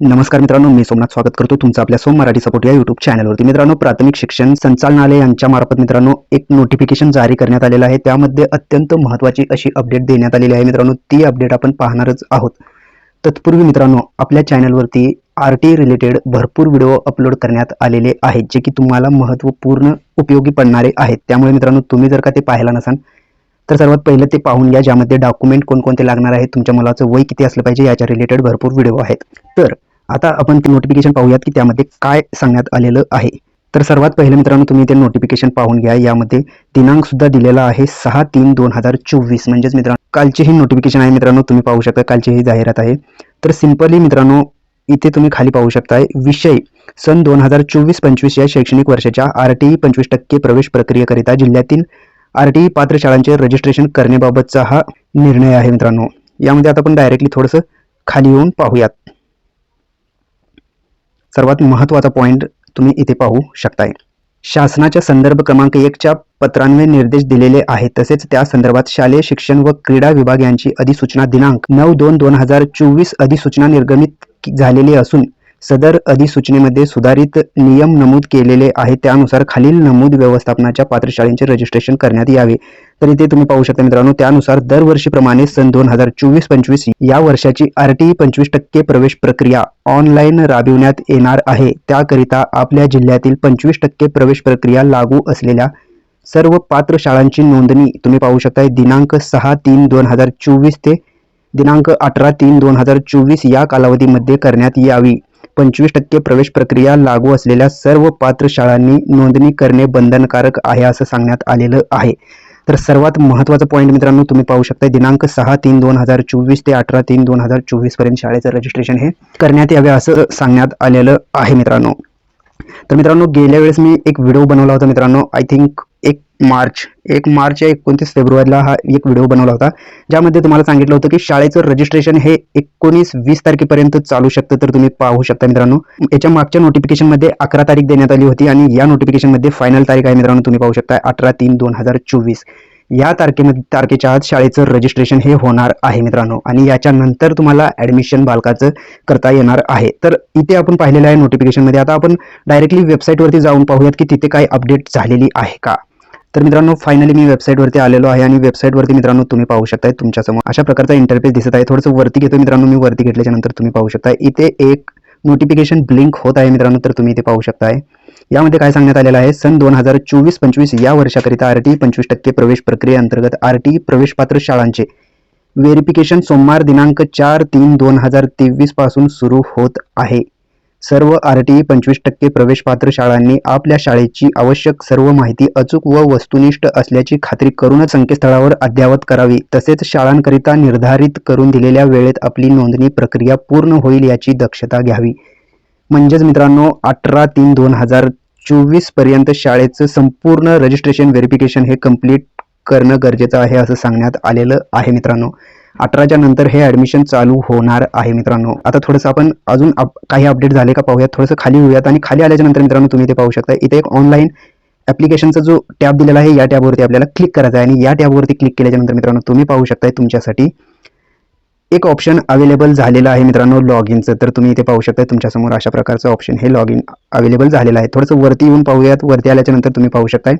नमस्कार मित्रांनो मी सोमनाथ स्वागत करतो तुमचं आपल्या सोम मराठी सपोर्ट या युट्यूब चॅनलवरती मित्रांनो प्राथमिक शिक्षण संचालनालय यांच्या मार्फत मित्रांनो एक नोटिफिकेशन जारी करण्यात आलेलं आहे. त्यामध्ये अत्यंत महत्त्वाची अशी अपडेट देण्यात आलेली आहे मित्रांनो. ती अपडेट आपण पाहणारच आहोत. तत्पूर्वी मित्रांनो आपल्या चॅनलवरती आर टी रिलेटेड भरपूर व्हिडिओ अपलोड करण्यात आलेले आहेत जे की तुम्हाला महत्त्वपूर्ण उपयोगी पडणारे आहेत. त्यामुळे मित्रांनो तुम्ही जर का ते पाहायला नसाल तर सर्वात पहिलं ते पाहून घ्या ज्यामध्ये डॉक्युमेंट कोणकोणते लागणार आहेत तुमच्या मुलाचं वय किती असलं पाहिजे याच्या रिलेटेड भरपूर व्हिडिओ आहेत. तर आता आपण ते नोटिफिकेशन पाहूयात की त्यामध्ये काय सांगण्यात आलेलं आहे. तर सर्वात पहिलं मित्रांनो तुम्ही ते नोटिफिकेशन पाहून घ्या. यामध्ये दिनांक सुद्धा दिलेला आहे सहा तीन दोन हजार चोवीस. म्हणजेच मित्रांनो कालचेही नोटिफिकेशन आहे मित्रांनो तुम्ही पाहू शकता कालची ही जाहिरात आहे. तर सिम्पली मित्रांनो इथे तुम्ही खाली पाहू शकताय विषय सन दोन हजार चोवीस पंचवीस या शैक्षणिक वर्षाच्या आर टी ई पंचवीस टक्के प्रवेश प्रक्रियेकरिता जिल्ह्यातील आर टी ई पात्र शाळांचे रजिस्ट्रेशन करण्याबाबतचा हा निर्णय आहे मित्रांनो. यामध्ये आता आपण डायरेक्टली थोडंसं खाली येऊन पाहूयात. सर्वात महत्त्वाचा पॉईंट तुम्ही इथे पाहू शकताय. शासनाच्या संदर्भ क्रमांक एकच्या पत्रान्वये निर्देश दिलेले आहेत. तसेच त्या संदर्भात शालेय शिक्षण व क्रीडा विभाग यांची अधिसूचना दिनांक नऊ दोन दोन हजार चोवीस अधिसूचना निर्गमित झालेली असून सदर अधिसूचनेमध्ये सुधारित नियम नमूद केलेले आहेत त्यानुसार खालील नमूद व्यवस्थापनाच्या पात्रशाळेचे रजिस्ट्रेशन करण्यात यावे. तर इथे तुम्ही पाहू शकता मित्रांनो त्यानुसार दरवर्षीप्रमाणे सन दोन हजार चोवीस पंचवीस या वर्षाची आर टी पंचवीस टक्के प्रवेश प्रक्रिया ऑनलाईन राबविण्यात येणार आहे. त्याकरिता आपल्या जिल्ह्यातील पंचवीस टक्के प्रवेश प्रक्रिया लागू असलेल्या सर्व पात्र शाळांची नोंदणी तुम्ही पाहू शकता दिनांक सहा तीन दोन हजार चोवीस ते दिनांक अठरा तीन दोन हजार चोवीस या कालावधीमध्ये करण्यात यावी. पंचवीस टक्के प्रवेश प्रक्रिया लागू असलेल्या सर्व पात्र शाळांनी नोंदणी करणे बंधनकारक आहे असं सांगण्यात आलेलं आहे. तर सर्वात महत्त्वाचा पॉईंट मित्रांनो तुम्ही पाहू शकता दिनांक सहा तीन दोन हजार चोवीस ते अठरा तीन दोन हजार चोवीसपर्यंत शाळेचं रजिस्ट्रेशन हे करण्यात यावे असं सांगण्यात आलेलं आहे मित्रांनो. तर मित्रांनो गेल्या वेळेस मी एक व्हिडिओ बनवला होता मित्रांनो आय थिंक एक मार्च. एक मार्च या एकोणतीस फेब्रुवारीला हा एक व्हिडिओ बनवला होता. ज्यामध्ये तुम्हाला सांगितलं होतं की शाळेचं रजिस्ट्रेशन हे एकोणीस वीस तारखेपर्यंत चालू शकतं तर तुम्ही पाहू शकता मित्रांनो. याच्या मागच्या नोटिफिकेशनमध्ये अकरा तारीख देण्यात आली होती आणि या नोटिफिकेशनमध्ये फायनल तारीख आहे मित्रांनो तुम्ही पाहू शकता. अठरा तीन दोन हजार चोवीस. या तारखेमध्ये तारखेच्या आत शाळेचं रजिस्ट्रेशन हे होणार आहे मित्रांनो आणि याच्यानंतर तुम्हाला ॲडमिशन बालकाचं करता येणार आहे. तर इथे आपण पाहिलेलं आहे नोटिफिकेशनमध्ये आता आपण डायरेक्टली वेबसाईटवरती जाऊन पाहूयात की तिथे काय अपडेट झालेली आहे का? तर मित्रांनो फायनली मी वेबसाईटवरती आलेलो आहे आणि वेबसाईटवरती मित्रांनो तुम्ही पाहू शकताय तुमच्यासमोर. अशा प्रकारचा इंटरफेस दिसत आहे. थोडंसं वरती घेतो मित्रांनो. मी वरती घेतल्याच्या नंतर तुम्ही पाहू शकता इथे एक नोटिफिकेशन ब्लिंक होत आहे मित्रांनो तर तुम्ही इथे पाहू शकताय. यामध्ये काय सांगण्यात आलेलं आहे? सन दोन हजार चोवीस पंचवीस या वर्षाकरिता आर टी पंचवीस टक्के प्रवेश प्रक्रियेअंतर्गत आर टी प्रवेशपात्र शाळांचे व्हेरिफिकेशन सोमवार दिनांक चार तीन दोन हजार तेवीसपासून सुरू होत आहे. सर्व आर टी पंचवीस टक्के प्रवेशपात्र शाळांनी आपल्या शाळेची आवश्यक सर्व माहिती अचूक व वस्तुनिष्ठ असल्याची खात्री करूनच संकेतस्थळावर अद्ययावत करावी. तसेच शाळांकरिता निर्धारित करून दिलेल्या वेळेत आपली नोंदणी प्रक्रिया पूर्ण होईल याची दक्षता घ्यावी. म्हणजेच मित्रांनो अठरा तीन दोन हजार चोवीसपर्यंत शाळेचं संपूर्ण रजिस्ट्रेशन व्हेरिफिकेशन हे कंप्लीट करणं गरजेचं आहे असं सांगण्यात आलेलं आहे मित्रांनो. अठराच्या नंतर हे ॲडमिशन चालू होणार आहे मित्रांनो. आता थोडंसं आपण अजून अप काही अपडेट झाले का पाहूयात. थोडंसं खाली होऊयात आणि खाली आल्याच्यानंतर मित्रांनो तुम्ही ते पाहू शकता. इथे एक ऑनलाईन ॲप्लिकेशनचा जो टॅब दिलेला आहे या टॅबवरती आपल्याला क्लिक करायचा आहे आणि या टॅबवरती क्लिक केल्याच्यानंतर मित्रांनो तुम्ही पाहू शकताय तुमच्यासाठी एक ऑप्शन अवेलेबल झालेलं आहे मित्रांनो लॉग इनचं तर तुम्ही इथे पाहू शकता तुमच्यासमोर अशा प्रकारचं ऑप्शन हे लॉग इन अवेलेबल झालेलं आहे. थोडंसं वरती येऊन पाहूयात. वरती आल्याच्यानंतर तुम्ही पाहू शकताय.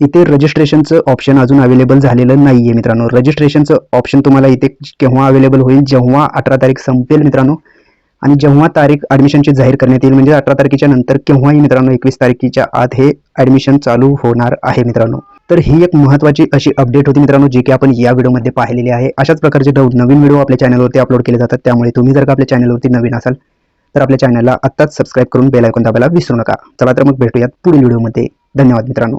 इथे रजिस्ट्रेशनचं ऑप्शन अजून अवेलेबल झालेलं नाही आहे मित्रांनो. रजिस्ट्रेशनचं ऑप्शन तुम्हाला इथे केव्हा अवेलेबल होईल? जेव्हा अठरा तारीख संपेल मित्रांनो आणि जेव्हा तारीख ॲडमिशनची जाहीर करण्यात येईल म्हणजे अठरा तारखेच्या नंतर केव्हाही मित्रांनो एकवीस तारखेच्या आत हे ॲडमिशन चालू होणार आहे मित्रांनो. तर ही एक महत्त्वाची अशी अपडेट होती मित्रांनो जी की आपण या व्हिडिओमध्ये पाहिलेली आहे. अशाच प्रकारचे नवीन व्हिडिओ आपल्या चॅनलवरती अपलोड केले जातात त्यामुळे तुम्ही जर का आपल्या चॅनलवरती नवीन असाल तर आपल्या चॅनलला आत्ताच सबस्क्राईब करून बेल ऐकून दाबायला विसरू नका. चला तर मग भेटूयात पुढील व्हिडिओमध्ये. धन्यवाद मित्रांनो.